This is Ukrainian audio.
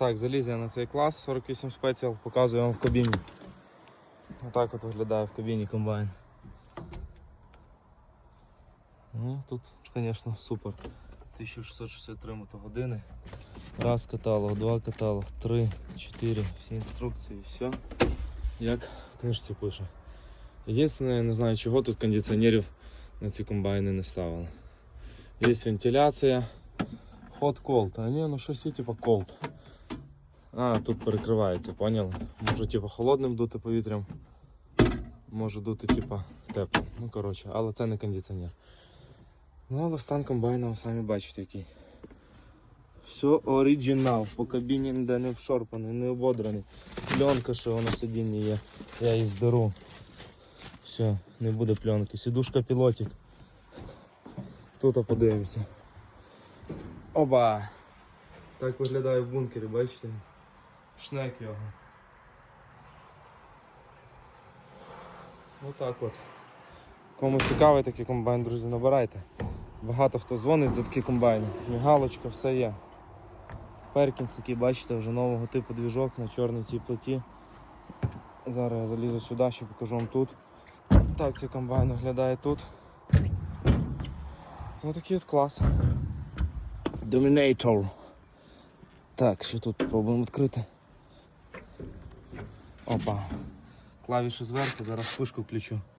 Так, заліз я на цей клас 48 спеціал, показую вам в кабіні. Отак от виглядає в кабіні комбайн. Ну, тут, звісно, супер. 1663 мотогодини. Раз каталог, два каталог, три, чотири, всі інструкції, все. Як в книжці пише. Єдине, я не знаю, чого тут кондиціонерів на ці комбайни не ставили. Є вентиляція. Hot cold. А ні, ну щось є типу cold. А, тут перекривається, поняли? Може типу холодним дути повітрям. Може дути типу теплим. Ну коротше, але це не кондиціонер. Ну, але стан комбайна ви самі бачите який. Все оригінал. По кабіні ніде не вшорпаний, не ободраний. Пленка, що на сидінні є. Я її здеру. Все, не буде пленки. Сідушка пілотик. Тут подивимося. Оба! Так виглядає в бункері, бачите? Шнек його. Отак от. Кому цікавий такий комбайн, друзі, набирайте. Багато хто дзвонить за такі комбайни. Мігалочка, все є. Перкінс такий, бачите, вже нового типу двіжок на чорній цій плиті. Зараз я залізу сюди, ще покажу вам тут. Так цей комбайн виглядає тут. Ну такий от клас. Dominator. Так, що тут пробуємо відкрити. Опа. Клавіші зверху, зараз пушку включу.